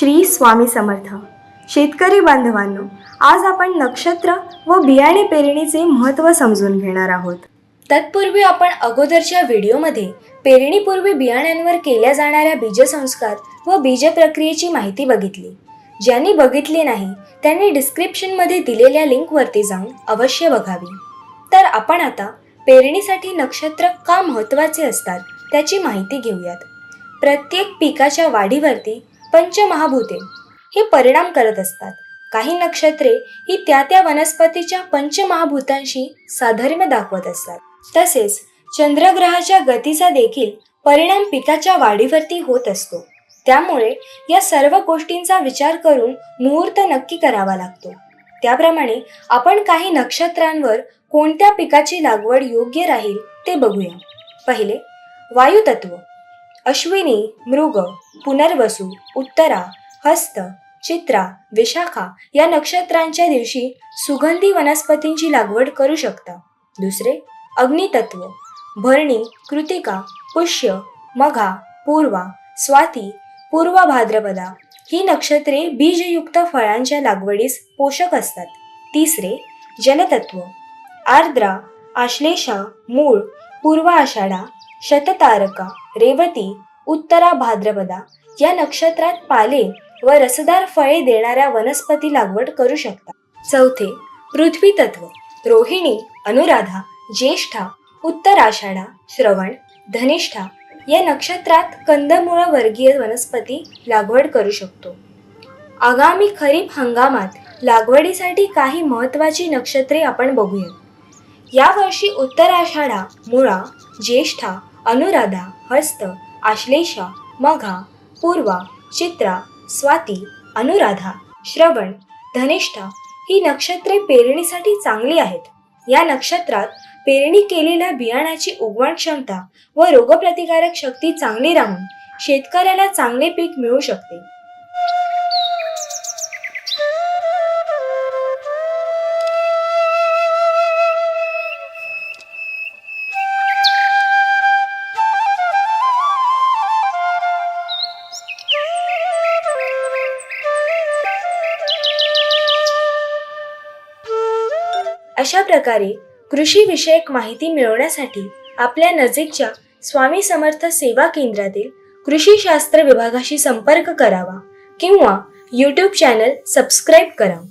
श्री स्वामी समर्थ. शेतकरी बांधवांनो आज आपण नक्षत्र व बियाणे पेरणीचे महत्त्व समजून घेणार आहोत. तत्पूर्वी आपण अगोदरच्या व्हिडिओमध्ये पेरणीपूर्वी बियाण्यांवर केल्या जाणाऱ्या बीजसंस्कार व बीज प्रक्रियेची माहिती बघितली. ज्यांनी बघितली नाही त्यांनी डिस्क्रिप्शनमध्ये दिलेल्या लिंकवरती जाऊन अवश्य बघावी. तर आपण आता पेरणीसाठी नक्षत्र का महत्त्वाचे असतात त्याची माहिती घेऊयात. प्रत्येक पिकाच्या वाढीवरती पंचमहाभूते. हे परिणाम करत असतात. काही नक्षत्रे ही त्या त्या वनस्पतीच्या पंचमहाभूतांशी साधर्म्य दाखवत असतात. तसेच चंद्रग्रहाच्या गतीचा देखील परिणाम पिकाच्या वाढीवरती होत असतो. त्यामुळे या सर्व गोष्टींचा विचार करून मुहूर्त नक्की करावा लागतो. त्याप्रमाणे आपण काही नक्षत्रांवर कोणत्या पिकाची लागवड योग्य राहील ते बघूया. पहिले वायुतत्व. अश्विनी मृग पुनर्वसू उत्तरा हस्त चित्रा विशाखा या नक्षत्रांच्या दिवशी सुगंधी वनस्पतींची लागवड करू शकता. दुसरे अग्नितत्व. भरणी कृतिका पुष्य मघा पूर्वा स्वाती पूर्व भाद्रपदा ही नक्षत्रे बीजयुक्त फळांच्या लागवडीस पोषक असतात. तिसरे जलतत्व आर्द्रा आश्लेषा मूळ पूर्व आषाढा शततारका रेवती उत्तरा भाद्रपदा या नक्षत्रात पाले व रसदार फळे देणाऱ्या वनस्पती लागवड करू शकता. चौथे पृथ्वी तत्व रोहिणी अनुराधा ज्येष्ठा उत्तर आषाढा श्रवण धनिष्ठा या नक्षत्रात कंदमुळ वर्गीय वनस्पती लागवड करू शकतो. आगामी खरीप हंगामात लागवडीसाठी काही महत्त्वाची नक्षत्रे आपण बघूया. यावर्षी उत्तराषाढा मुळा ज्येष्ठा अनुराधा हस्त आश्लेषा मघा पूर्वा चित्रा स्वाती अनुराधा श्रवण धनिष्ठा ही नक्षत्रे पेरणीसाठी चांगली आहेत. या नक्षत्रात पेरणी केलेल्या बियाण्याची उगवण क्षमता व रोगप्रतिकारक शक्ती चांगली राहून शेतकऱ्याला चांगले पीक मिळू शकते. अशा प्रकारे कृषीविषयक माहिती मिळवण्यासाठी आपल्या नजीकच्या स्वामी समर्थ सेवा केंद्रातील कृषीशास्त्र विभागाशी संपर्क करावा किंवा यूट्यूब चॅनल सबस्क्राईब करा.